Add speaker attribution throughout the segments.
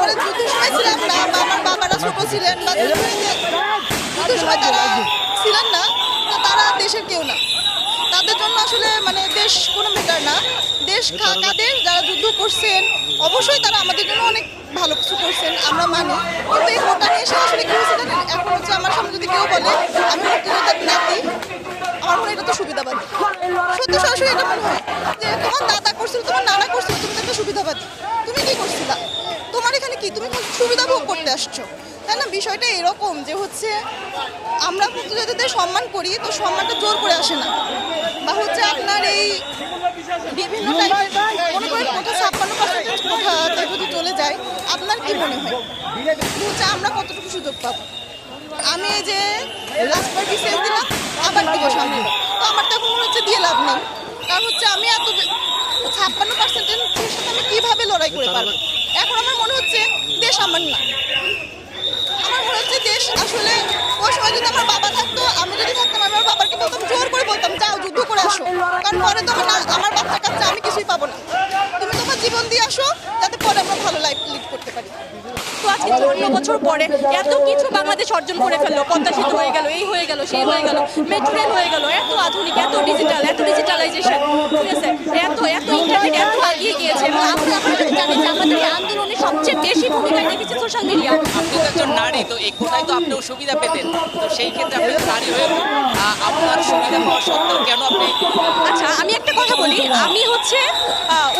Speaker 1: মানে যুদ্ধের সময় ছিলাম না আমার বাবারা ছোট ছিলেন বা যুদ্ধের সময় তারা ছিলেন না তারা দেশের কেউ না। তাদের জন্য আসলে মানে দেশ কোনো ম্যাটার না। দেশ কাদের যারা যুদ্ধ করছেন, অবশ্যই তারা আমাদের জন্য অনেক ভালো কিছু করছেন, আমরা মানি। কিন্তু এই ভোটার এসে আসলে কি হয়েছে এখন হচ্ছে আমার সামনে যদি কেউ বলে, আমি মুক্তিযোদ্ধার নাতি, আমার মনে এটা তো সুবিধাবাদী। সত্যি সরাসরি এটা মনে হয় যে, তোমার দাদা করছিল, তোমার নানা করছিল, তুমি তো সুবিধাবাদী। তুমি কি করছিলা তোমার এখানে কি তুমি সুবিধা ভোগ করতে আসছো। তাই না? বিষয়টা এরকম যে হচ্ছে আমরা মুক্তিযোদ্ধাদের সম্মান করি তো সম্মানটা জোর করে আসে না। বা হচ্ছে আপনার এই বিভিন্ন টাইপের মনে করেন কোথা ছাপ্পান্ন পার্সেন্টেজ কোথাতে যদি চলে যায় আপনার কি মনে হয়? হচ্ছে আমরা কতটুকু সুযোগ পাবো? আমি এই যে লাস্টবার বিসিএস দিলাম আবার দিব সামনে। তো আমার তো এখন মনে হচ্ছে দিয়ে লাভ নেই। কারণ হচ্ছে আমি এত ছাপ্পান্ন পার্সেন্টের সাথে আমি কীভাবে লড়াই করে পারব? এখন আমার মনে হচ্ছে আমার না আমার মনে হচ্ছে দেশ আসলে ওই সময় যদি আমার বাবা থাকতো, আমি যদি থাকতাম, আমি আমার বাবাকে বলতাম, জোর করে বলতাম, যাও, যুদ্ধ করে আসো। কারণ পরে তো আমার বাচ্চা কাচ্চা আমি কিছুই পাবো না। তুমি তোমার জীবন দিয়ে আসো, যাতে পরে আমরা ভালো লাইফ লিড করতে পারি।
Speaker 2: তো আজকে চুয়ান্ন বছর পরে এত কিছু বাংলাদেশ অর্জন করে ফেলল, পদ্মা সেতু হয়ে গেল, এই হয়ে গেল, সেই হয়ে গেল মেট্রো হয়ে গেল, এত আধুনিক, এত ডিজিটাল এত ডিজিটালাইজেশন রেখেছে সোশ্যাল মিডিয়া
Speaker 3: আপনি তো একজন নারী, তো এই কোটায় তো আপনিও সুবিধা পেতেন? তো সেই ক্ষেত্রে আপনি নারী হয়ে আপনার সুবিধা পাওয়া সত্ত্বেও কেন আপনি
Speaker 2: আচ্ছা আমি একটা কথা বলি। আমি হচ্ছে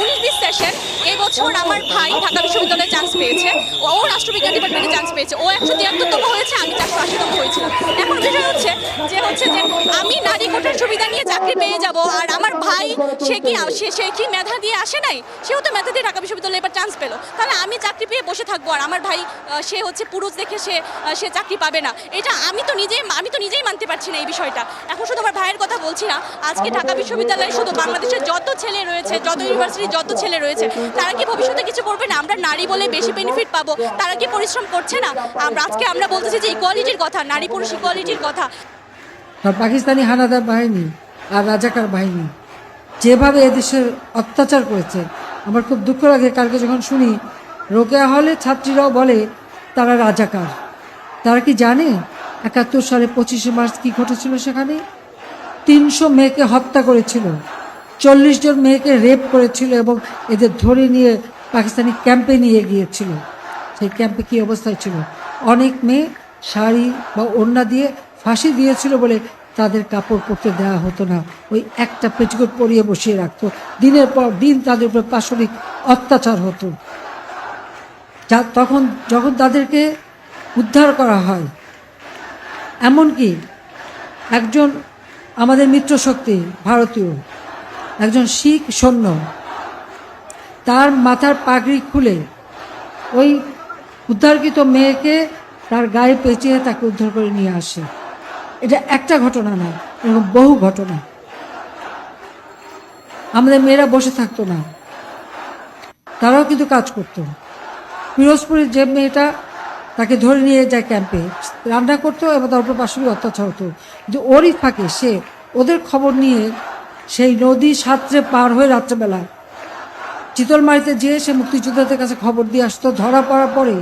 Speaker 2: উনিশ বিশ সেশন এবছর আমার ভাই ঢাকা বিশ্ববিদ্যালয়ে চান্স পেয়েছে। ও রাষ্ট্রবিজ্ঞান ডিপার্টমেন্টে চান্স পেয়েছে। ও একশো তিয়াত্তরতম হয়েছে, আমি চারশো আশিতম হয়েছিলাম। এখন বিষয় হচ্ছে যে হচ্ছে যে আমি নারী কোটার সুবিধা নিয়ে চাকরি পেয়ে যাব, আর আমার ভাই, সে কি, সে সে কি মেধা দিয়ে আসে নাই? সেও তো মেধা দিয়ে ঢাকা বিশ্ববিদ্যালয়ে এবার চান্স পেল। তাহলে আমি চাকরি পেয়ে বসে থাকব, আর আমার ভাই সে হচ্ছে পুরুষ দেখে সে সে চাকরি পাবে না। এটা আমি তো নিজেই আমি তো নিজেই মানতে পারছি না এই বিষয়টা। এখন শুধু আমার ভাইয়ের কথা বলছি না আজকে ঢাকা বিশ্ববিদ্যালয়ে শুধু বাংলাদেশের যত ছেলে রয়েছে যত ইউনিভার্সিটির যত ছেলে রয়েছে তারা কি ভবিষ্যতে কিছু করবে না? আমরা নারী বলে বেশি বেনিফিট পাবো। তারা কি পরিশ্রম করছে না? আমরা আজকে আমরা বলতেছি যে ইকোয়ালিটির কথা নারী পুরুষ ইকোয়ালিটির কথা।
Speaker 4: আর পাকিস্তানি হানাদার বাহিনী আর রাজাকার বাহিনী যেভাবে এদেশের অত্যাচার করেছে আমার খুব দুঃখ লাগে। কালকে যখন শুনি রোকেয়া হলে ছাত্রীরাও বলে তারা রাজাকার। তারা কি জানে একাত্তর সালে পঁচিশে মার্চ কি ঘটেছিল সেখানে? তিনশো মেয়েকে হত্যা করেছিল, চল্লিশ জন মেয়েকে রেপ করেছিল এবং এদের ধরে নিয়ে পাকিস্তানি ক্যাম্পে নিয়ে গিয়েছিল। সেই ক্যাম্পে কী অবস্থায় ছিল? অনেক মেয়ে শাড়ি বা ওড়না দিয়ে ফাঁসি দিয়েছিল বলে তাদের কাপড় পরতে দেওয়া হতো না। ওই একটা পেটিকোট পরিয়ে বসিয়ে রাখতো। দিনের পর দিন তাদের উপর পাশবিক অত্যাচার হতো। তখন যখন তাদেরকে উদ্ধার করা হয়, এমনকি একজন আমাদের মিত্রশক্তি ভারতীয়, একজন শিখ সৈন্য, তার মাথার পাগড়ি খুলে ওই উদ্ধারকৃত মেয়েকে তার গায়ে পেঁচিয়ে তাকে উদ্ধার করে নিয়ে আসে। এটা একটা ঘটনা না, এরকম বহু ঘটনা। আমাদের মেয়েরা বসে থাকতো না। তারাও কিন্তু কাজ করতো। পিরোজপুরের যে মেয়েটা তাকে ধরে নিয়ে যায় ক্যাম্পে। রান্না করতো এবং তার উপর পাশবিক অত্যাচার হতো। কিন্তু ওরই ফাঁকে সে ওদের খবর নিয়ে সেই নদী সাঁতরে পার হয়ে রাত্রেবেলা চিতলমারিতে যেয়ে সে মুক্তিযোদ্ধাদের কাছে খবর দিয়ে আসতো। ধরা পড়ার পরে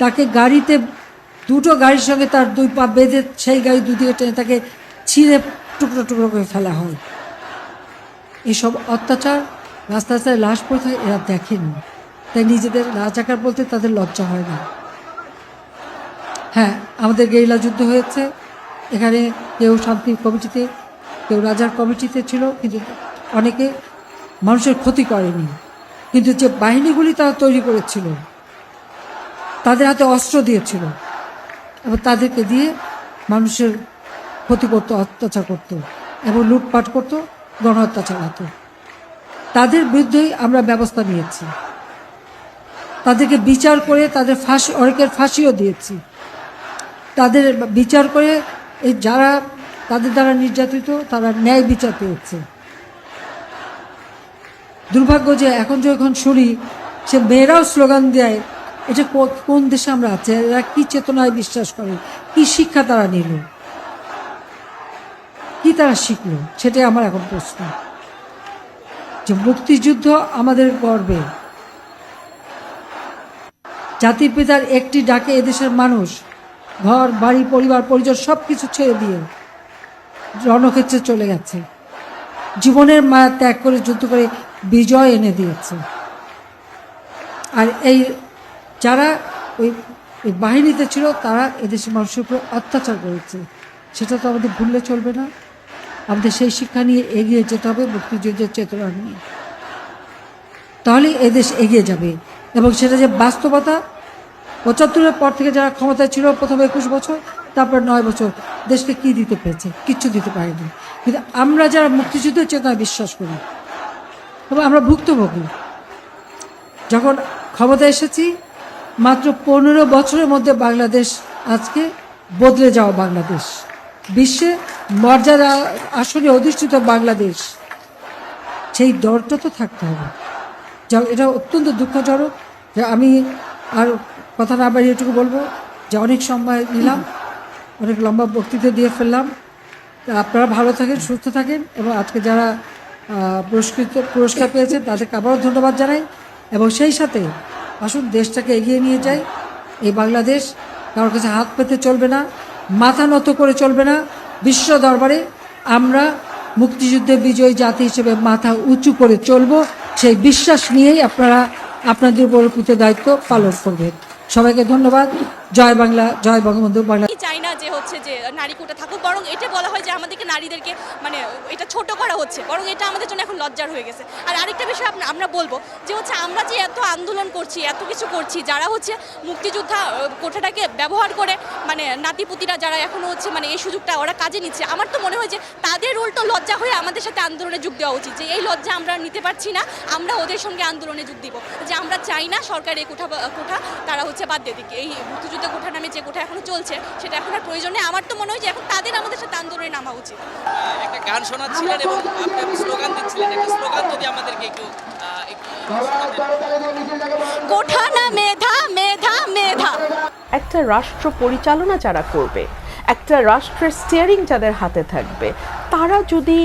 Speaker 4: তাকে গাড়িতে, দুটো গাড়ির সঙ্গে তার দুই পা বেঁধে সেই গাড়ি দুদিকে টেনে তাকে ছিঁড়ে টুকরো টুকরো করে ফেলা হয়। এসব অত্যাচার রাস্তা রাস্তায় লাশ পড়ে থাকে, এরা দেখেনি তাই নিজেদের রাজাকার বলতে তাদের লজ্জা হয় না। হ্যাঁ আমাদের গেরিলা যুদ্ধ হয়েছে। এখানে কেউ শান্তি কমিটিতে, কেউ রাজার কমিটিতে ছিল, কিন্তু অনেকে মানুষের ক্ষতি করেনি। কিন্তু যে বাহিনীগুলি তারা তৈরি করেছিল, তাদের হাতে অস্ত্র দিয়েছিল, এবং তাদেরকে দিয়ে মানুষের ক্ষতি করতো অত্যাচার করতো এবং লুটপাট করতো, গণহত্যা চালাতো। তাদের বিরুদ্ধেই আমরা ব্যবস্থা নিয়েছি। তাদেরকে বিচার করে তাদের ফাঁসি, অনেকের ফাঁসিও দিয়েছি। তাদের বিচার করে এই যারা, তাদের দ্বারা নির্যাতিত, তারা ন্যায় বিচার পেয়েছে। দুর্ভাগ্য যে এখন যখন শুনি, সে মেয়েরাও স্লোগান দেয় এটা কোন দেশে আমরা আছি, এরা কি চেতনায় বিশ্বাস করে, কি শিক্ষা তারা নিল? কি তারা শিখলো? সেটাই আমার এখন প্রশ্ন। যে মুক্তিযুদ্ধ আমাদের গর্বে। জাতির পিতার একটি ডাকে এদেশের মানুষ, ঘর, বাড়ি, পরিবার পরিজন সব কিছু ছেড়ে দিয়ে রণক্ষেত্রে চলে গেছে। জীবনের মায়া ত্যাগ করে যুদ্ধ করে বিজয় এনে দিয়েছে। আর এই যারা ওই বাহিনীতে ছিল, তারা এদেশের মানুষের উপর অত্যাচার করেছে। সেটা তো আমাদের ভুললে চলবে না। আমাদের সেই শিক্ষা নিয়ে এগিয়ে যেতে হবে, মুক্তিযুদ্ধের চেতনা নিয়ে। তাহলে এদেশ এগিয়ে যাবে। এবং সেটা যে বাস্তবতা, পঁচাত্তরের পর থেকে যারা ক্ষমতায় ছিল, প্রথম একুশ বছর, তারপর নয় বছর, দেশকে কি দিতে পেরেছে? কিচ্ছু দিতে পারেনি। কিন্তু আমরা যারা মুক্তিযুদ্ধের চেতনায় বিশ্বাস করি, এবং আমরা ভুক্তভোগী, যখন ক্ষমতা এসেছি, মাত্র পনেরো বছরের মধ্যে বাংলাদেশ আজকে বদলে যাওয়া বাংলাদেশ। বিশ্বে মর্যাদা আসলে অধিষ্ঠিত বাংলাদেশ, সেই দরটা তো থাকতে হবে। যা এটা অত্যন্ত দুঃখজনক যে আমি আর কথা না বাড়িয়ে এটুকু বলব যে অনেক সময় নিলাম, অনেক লম্বা বক্তৃতা দিয়ে ফেললাম। আপনারা ভালো থাকেন, সুস্থ থাকেন এবং আজকে যারা পুরস্কৃত, পুরস্কার পেয়েছেন তাদেরকে আবারও ধন্যবাদ জানাই এবং সেই সাথে আসুন দেশটাকে এগিয়ে নিয়ে যাই। এই বাংলাদেশ কারোর কাছে হাত পেতে চলবে না, মাথা নত করে চলবে না। বিশ্ব দরবারে আমরা মুক্তিযুদ্ধে বিজয়ী জাতি হিসেবে মাথা উঁচু করে চলবো। সেই বিশ্বাস নিয়েই আপনারা আপনাদের উপর দায়িত্ব পালন করবেন। সবাইকে ধন্যবাদ। জয় বাংলা, জয় বঙ্গবন্ধু, বাংলা
Speaker 2: যে হচ্ছে যে নারী কোটা থাকুক, বরং এটা বলা হয় যে আমাদেরকে নারীদেরকে মানে এটা ছোট করা হচ্ছে, বরং এটা আমাদের জন্য এখন লজ্জার হয়ে গেছে। আর আরেকটা বিষয় আমরা বলব যে হচ্ছে আমরা যে এত আন্দোলন করছি, এত কিছু করছি, যারা হচ্ছে মুক্তিযোদ্ধা কোঠাটাকে ব্যবহার করে মানে নাতিপুতিরা যারা এখনও হচ্ছে মানে এই সুযোগটা ওরা কাজে নিচ্ছে, আমার তো মনে হয় যে তাদের উল্টো লজ্জা হয়ে আমাদের সাথে আন্দোলনে যোগ দেওয়া উচিত, যে এই লজ্জা আমরা নিতে পারছি না, আমরা ওদের সঙ্গে আন্দোলনে যোগ দিব। যে আমরা চাই না সরকার এই কোঠা কোঠা তারা হচ্ছে বাদ দিয়ে দিক, এই মুক্তিযুদ্ধ কোঠা নামে যে কোঠা এখনও চলছে সেটা এখন আর প্রয়োজন নেই। আমার তো মনে হয় যে এখন তাদের আমাদের সাথে আন্দোলনে নামা উচিত।
Speaker 3: একটা গান শোনাচ্ছিলেন এবং আপনি স্লোগান দিচ্ছিলেন। একটা স্লোগান যদি আমাদেরকে একটু
Speaker 2: কোঠা না মেধা মেধা মেধা।
Speaker 5: একটা রাষ্ট্র পরিচালনা যারা করবে একটা রাষ্ট্রের স্টিয়ারিং যাদের হাতে থাকবে তারা যদি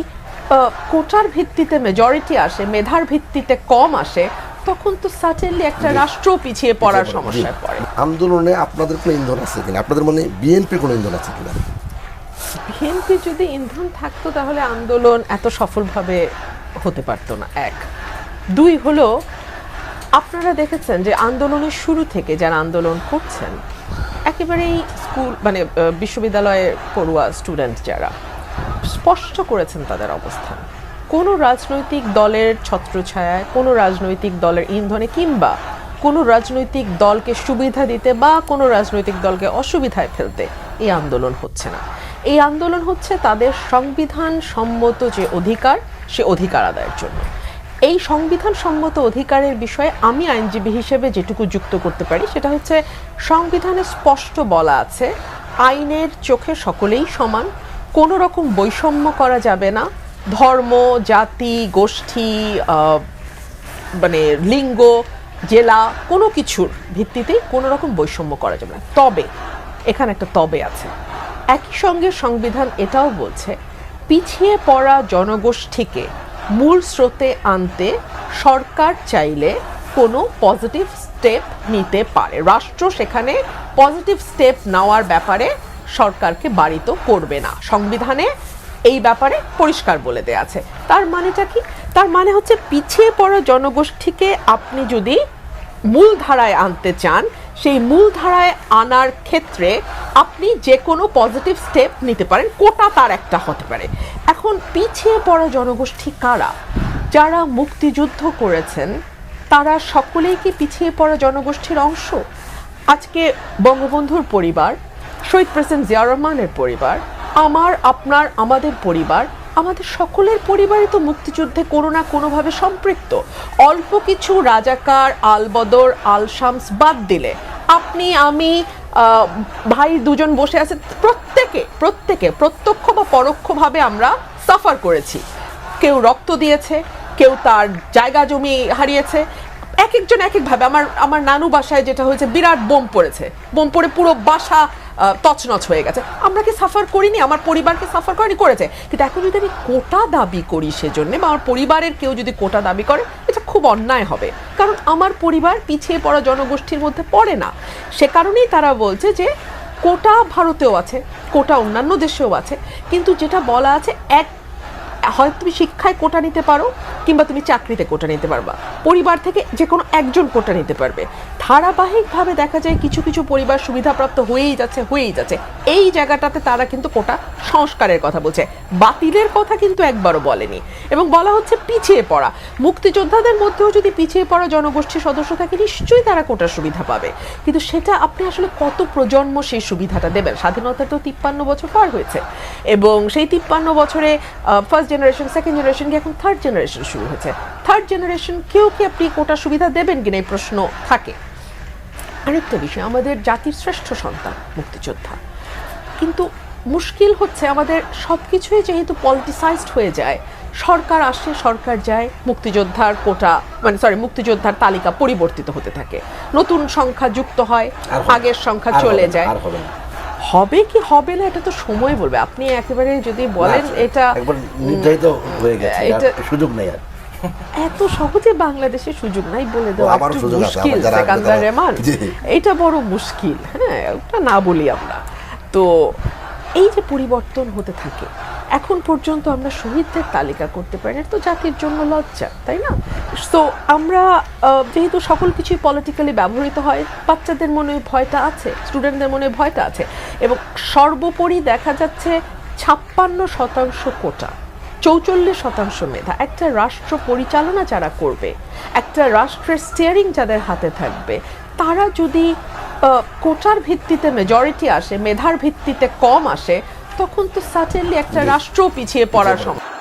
Speaker 5: কোটার ভিত্তিতে মেজরিটি আসে মেধার ভিত্তিতে কম আসে তখন তো সার্টেনলি একটা রাষ্ট্র পিছিয়ে পড়ার সমস্যায় পড়ে।
Speaker 6: আন্দোলনে আপনাদের কোনো ইন্ধন আছে কিনা? আপনাদের মনে বিএনপির কোনো ইন্ধন আছে কিনা?
Speaker 5: বিএনপি যদি ইন্ধন থাকতো তাহলে আন্দোলন এত সফলভাবে হতে পারতো না এক। দুই হলো আপনারা দেখেছেন যে আন্দোলনের শুরু থেকে যারা আন্দোলন করছেন একেবারেই স্কুল মানে বিশ্ববিদ্যালয়ের পড়ুয়া স্টুডেন্ট যারা স্পষ্ট করেছেন তাদের অবস্থান। কোনো রাজনৈতিক দলের ছত্রছায়ায়, কোনো রাজনৈতিক দলের ইন্ধনে কিংবা কোনো রাজনৈতিক দলকে সুবিধা দিতে বা কোনো রাজনৈতিক দলকে অসুবিধায় ফেলতে এই আন্দোলন হচ্ছে না। এই আন্দোলন হচ্ছে তাদের সংবিধান সম্মত যে অধিকার, সে অধিকার আদায়ের জন্য। এই সংবিধান সম্মত অধিকারের বিষয়ে আমি আইনজীবী হিসেবে যেটুকু যুক্ত করতে পারি, সেটা হচ্ছে সংবিধানে স্পষ্ট বলা আছে, আইনের চোখে সকলেই সমান, কোনো রকম বৈষম্য করা যাবে না ধর্ম, জাতি, গোষ্ঠী মানে লিঙ্গ, জেলা, কোনো কিছুর ভিত্তিতে কোনো রকম বৈষম্য করা যাবে না। তবে, এখানে একটা তবে আছে। একই সঙ্গে সংবিধান এটাও বলছে, পিছিয়ে পড়া জনগোষ্ঠীকে মূল স্রোতে আনতে সরকার চাইলে কোনো পজিটিভ স্টেপ নিতে পারে। রাষ্ট্র সেখানে পজিটিভ স্টেপ নেওয়ার ব্যাপারে সরকারকে বাড়িত করবে না। সংবিধানে এই ব্যাপারে পরিষ্কার বলে দেয়া আছে। তার মানেটা কি? তার মানে হচ্ছে পিছিয়ে পড়া জনগোষ্ঠীকে আপনি যদি মূল ধারায় আনতে চান, সেই মূল ধারায় আনার ক্ষেত্রে আপনি যে কোনো পজিটিভ স্টেপ নিতে পারেন, কোটা তার একটা হতে পারে। এখন পিছিয়ে পড়া জনগোষ্ঠী কারা? যারা মুক্তিযুদ্ধ করেছেন, তারা সকলেই কি পিছিয়ে পড়া জনগোষ্ঠীর অংশ? আজকে বঙ্গবন্ধুর পরিবার, শহীদ প্রেসিডেন্ট জিয়া রহমানের পরিবার আমার, আপনার, আমাদের পরিবার, আমাদের সকলের পরিবারই তো মুক্তিযুদ্ধে কোনো না কোনোভাবে সম্পৃক্ত। অল্প কিছু রাজাকার, আলবদর, আলশামস বাদ দিলে। আপনি, আমি ভাই দুজন বসে আছে, প্রত্যেকে প্রত্যেকে, প্রত্যক্ষ বা পরোক্ষভাবে আমরা সাফার করেছি। কেউ রক্ত দিয়েছে, কেউ তার জায়গা জমি হারিয়েছে। এক একজন এক একভাবে আমার আমার নানু বাসায় যেটা হয়েছে, বিরাট বোম পড়েছে। বোম পড়ে পুরো বাসা তছনছ হয়ে গেছে। আমরা কি সাফার করিনি, আমার পরিবারকে সাফার করেনি, করেছে। কিন্তু এখন যদি আমি কোটা দাবি করি সেজন্য বা আমার পরিবারের কেউ যদি কোটা দাবি করে, এটা খুব অন্যায় হবে। কারণ আমার পরিবার পিছিয়ে পড়া জনগোষ্ঠীর মধ্যে পড়ে না। সে কারণেই তারা বলছে যে, কোটা ভারতেও আছে, কোটা অন্যান্য দেশেও আছে। কিন্তু যেটা বলা আছে, এক, হয় তুমি শিক্ষায় কোটা নিতে পারো, কিংবা তুমি চাকরিতে কোটা নিতে পারবা। পরিবার থেকে যে কোনো একজন কোটা নিতে পারবে। ধারাবাহিকভাবে দেখা যায় কিছু কিছু পরিবার সুবিধাপ্রাপ্ত হয়েই যাচ্ছে হয়েই যাচ্ছে। এই জায়গাটাতে তারা কিন্তু কোটা সংস্কারের কথা বলছে। বাতিলের কথা কিন্তু একবারও বলেনি। এবং বলা হচ্ছে পিছিয়ে পড়া। মুক্তিযোদ্ধাদের মধ্যেও যদি পিছিয়ে পড়া জনগোষ্ঠীর সদস্য থাকে, নিশ্চয়ই তারা কোটার সুবিধা পাবে। কিন্তু সেটা আপনি আসলে কত প্রজন্ম সেই সুবিধাটা দেবেন? স্বাধীনতা তো তিপ্পান্ন বছর পার হয়েছে। এবং সেই তিপ্পান্ন বছরে ফার্স্ট জেনারেশন সেকেন্ড জেনারেশন এখন থার্ড জেনারেশন শুরু হয়েছে। থার্ড জেনারেশন কেউ কি আপনি কোটার সুবিধা দেবেন কিনা এই প্রশ্ন থাকে? আরেকটা বিষয় আমাদের জাতির শ্রেষ্ঠ সন্তান মুক্তিযোদ্ধা। কিন্তু মুশকিল হচ্ছে আমাদের সব কিছুই যেহেতু পলিটিসাইজড হয়ে যায় সরকার আসে সরকার যায় মুক্তিযোদ্ধার কোটা মানে সরি মুক্তিযোদ্ধার তালিকা পরিবর্তিত হতে থাকে। নতুন সংখ্যা যুক্ত হয় আগের সংখ্যা চলে যায়।
Speaker 6: হবে
Speaker 5: কি হবে না এটা তো সময় বলবে। আপনি একেবারে যদি বলেন এটা
Speaker 6: নির্ধারিত হয়ে গেছে
Speaker 5: এটা-
Speaker 6: সুযোগ নেই আর।
Speaker 5: এত সহজে বাংলাদেশে সুযোগ নাই বলে দেওয়া একটু মুশকিল
Speaker 6: আবার যারা আসবে
Speaker 5: সেকান্দার রেমান এটা বড় মুশকিল হ্যাঁ ওটা না বলি আমরা। তো এই যে পরিবর্তন হতে থাকে এখন পর্যন্ত আমরা শহীদদের তালিকা করতে পারি না তো জাতির জন্য লজ্জা তাই না? তো আমরা যেহেতু সকল কিছুই পলিটিক্যালি ব্যবহৃত হয় বাচ্চাদের মনে ভয়টা আছে স্টুডেন্টদের মনে ভয়টা আছে এবং সর্বোপরি দেখা যাচ্ছে ছাপ্পান্ন শতাংশ কোটা চৌচল্লিশ শতাংশ মেধা একটা রাষ্ট্র পরিচালনা যারা করবে একটা রাষ্ট্রের স্টিয়ারিং যাদের হাতে থাকবে তারা যদি কোটার ভিত্তিতে মেজরিটি আসে মেধার ভিত্তিতে কম আসে তখন তো সাটেনলি একটা রাষ্ট্র পিছিয়ে পড়ার সম্ভব